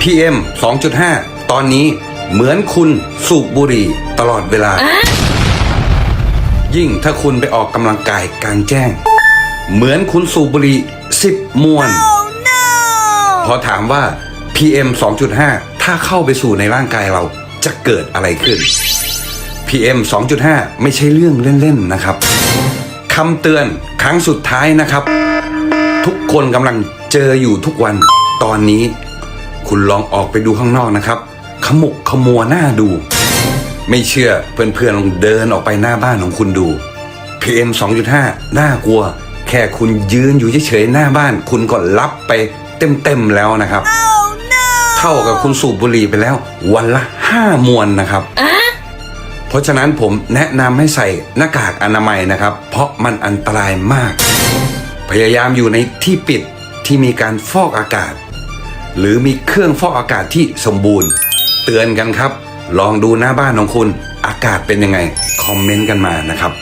PM 2.5 ตอนนี้เหมือนคุณสูบบุหรี่ตลอดเวลา ยิ่งถ้าคุณไปออกกำลังกายกลางแจ้ง เหมือนคุณสูบบุหรี่10มวน พอถามว่า PM 2.5 ถ้าเข้าไปสู่ในร่างกายเราจะเกิดอะไรขึ้น PM 2.5 ไม่ใช่เรื่องเล่นๆนะครับคำเตือนครั้งสุดท้ายนะครับ ทุกคนกำลังเจออยู่ทุกวันตอนนี้ คุณลองออกไปดูข้างนอกนะครับ ขมุกขมัวหน้าดู ไม่เชื่อเพื่อนๆลองเดินออกไปหน้าบ้านของคุณดู PM 2.5 น่ากลัว แค่คุณยืนอยู่เฉยๆหน้าบ้าน คุณก็รับไปเต็มๆแล้วนะครับเท่ากับคุณสูบบุหรี่ไปแล้ว วันละห้ามวนนะครับเพราะฉะนั้นผมแนะนำให้ใส่หน้ากากอนามัยนะครับ เพราะมันอันตรายมาก พยายามอยู่ในที่ปิดที่มีการฟอกอากาศ หรือมีเครื่องฟอกอากาศที่สมบูรณ์ เตือนกันครับ ลองดูหน้าบ้านของคุณ อากาศเป็นยังไง คอมเมนต์กันมานะครับ